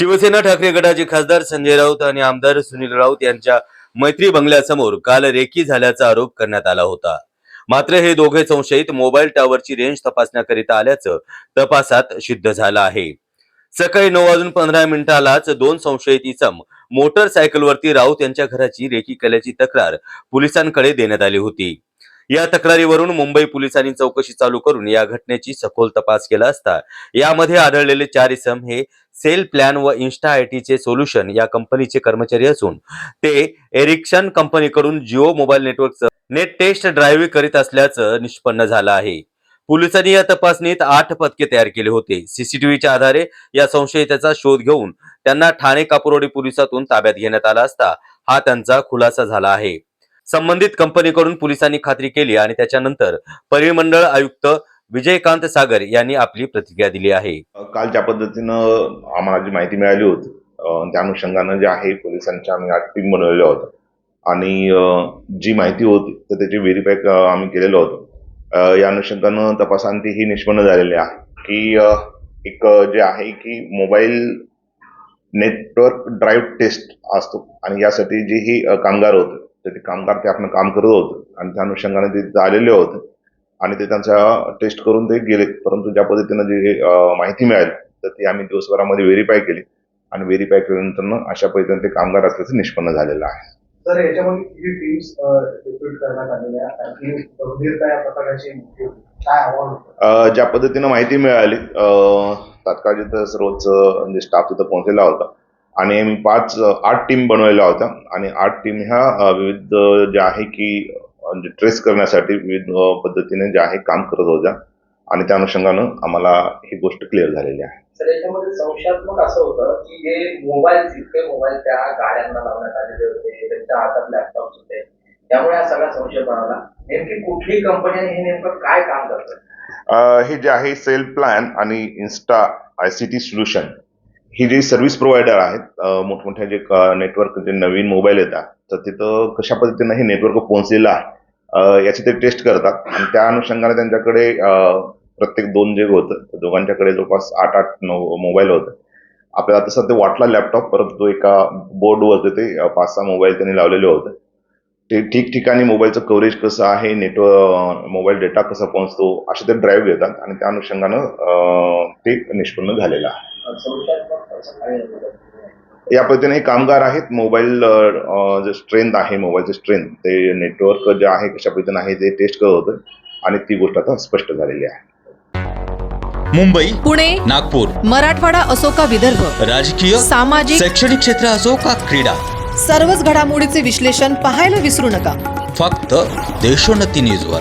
शिवसेना ठाकरे गटाचे खासदार संजय राऊत आणि आमदार सुनील राऊत यांच्या मैत्री बंगल्यासमोर काल रेकी झाल्याचा आरोप करण्यात आला होता. मात्र हे दोघे संशयित मोबाईल टॉवरची रेंज तपासण्याकरिता आल्याचं तपासात सिद्ध झालं आहे. सकाळी नऊ वाजून पंधरा मिनिटालाच दोन संशयित इसम मोटरसायकलवरती राऊत यांच्या घराची रेकी केल्याची तक्रार पोलिसांकडे देण्यात आली होती. या तक्रारीवरून मुंबई पोलिसांनी चौकशी चालू करून या घटनेची सखोल तपास केला असता. यामध्ये आढळलेले चार इसम हे सेल प्लॅन व इन्स्टा आय चे सोल्युशन या कंपनीचे कर्मचारी असून ते एरिक्सन कंपनीकडून जिओ मोबाईल नेटवर्कचं नेट टेस्ट ड्राईव्ह करीत असल्याचं निष्पन्न झालं आहे. पोलिसांनी या तपासणीत आठ पथके तयार केले होते. सीसीटीव्हीच्या आधारे या संशयिताचा शोध घेऊन त्यांना ठाणे कापुरोडी पोलिसातून ताब्यात घेण्यात आला असता हा त्यांचा खुलासा झाला आहे. संबंधित कंपनीकडून पोलिसांनी खात्री केली आणि त्याच्यानंतर परिमंडळ आयुक्त विजयकांत सागर यांनी आपली प्रतिक्रिया दिली आहे. काल ज्या पद्धतीनं आम्हाला जी माहिती मिळाली होती त्या अनुषंगानं जे आहे पोलिसांच्या आम्ही आठ टीम बनवलेल्या होत्या आणि जी माहिती होती तर त्याची व्हेरीफाय आम्ही केलेलं होतं. या अनुषंगानं तपासांती ही निष्पन्न झालेली आहे की एक जे आहे की मोबाईल नेटवर्क ड्राईव्ह टेस्ट असतो. आणि यासाठी जे ही कामगार होते ते कामगार ते आपण काम करत होते. आणि त्या अनुषंगाने ते आलेले होते. आणि ते त्यांचा टेस्ट करून ते गेले. परंतु ज्या पद्धतीनं जे माहिती मिळाली तर ती आम्ही दिवसभरामध्ये व्हेरीफाय केली. आणि व्हेरीफाय केल्यानंतर अशा पद्धतीने ते कामगार असल्याचं निष्पन्न झालेलं आहे. याच्यामध्ये टीम्स करण्यात आलेल्या अं, ज्या पद्धतीनं माहिती मिळाली तात्काळ जिथं अं, म्हणजे स्टाफ तिथं पोहोचलेला होता आणि आम्ही पाच आठ टीम बनवलेल्या होत्या. आणि आठ टीम ह्या विविध ज्या आहे की ट्रेस करण्यासाठी विविध पद्धतीने ज्या आहे काम करत होत्या. आणि त्या अनुषंगानं आम्हाला ही गोष्ट क्लिअर झालेली आहे. याच्यामध्ये संशयात्मक असं होतं की हे मोबाईल इतके मोबाईल त्या गाड्यांना लावण्यात आलेले होते त्यांच्या हातात लॅपटॉप होते त्यामुळे हा सगळा संशय बनवला नेमकी कुठली कंपनी आणि हे नेमकं काय काम करतं? हे जे आहे सेल प्लॅन आणि insta I C T solution ही जी सर्व्हिस प्रोव्हायडर आहेत मोठमोठ्या जे नेटवर्क जे नवीन मोबाईल येतात तर तिथं कशा पद्धतीनं हे नेटवर्क पोहोचलेलं आहे याची ते टेस्ट करतात. आणि त्या अनुषंगाने त्यांच्याकडे प्रत्येक दोन जे होतं दोघांच्याकडे जवळपास आठ आठ नऊ मोबाईल होते. आपल्याला तसं ते वाटला लॅपटॉप परंतु एका बोर्डवर ते पाच सहा मोबाईल त्यांनी लावलेले होते. ते ठिकठिकाणी मोबाईलचं कव्हरेज कसं आहे नेटवर्क मोबाईल डेटा कसा पोहोचतो असे ते ड्राईव्ह घेतात. आणि त्या अनुषंगानं ते निष्पन्न झालेलं आहे. या पद्धतीने हे कामगार आहेत. मोबाईल जे स्ट्रेंथ आहे मोबाईलचे स्ट्रेंथ ते नेटवर्क जे आहे कशा पद्धतीने आहे ते टेस्ट करत होतं. आणि ती गोष्ट आता स्पष्ट झालेली आहे. मुंबई पुणे नागपूर मराठवाडा असो का विदर्भ राजकीय सामाजिक शैक्षणिक क्षेत्र असो का क्रीडा सर्वच घडामोडीचे विश्लेषण पाहायला विसरू नका. फक्त देशोन्नती न्यूजवर.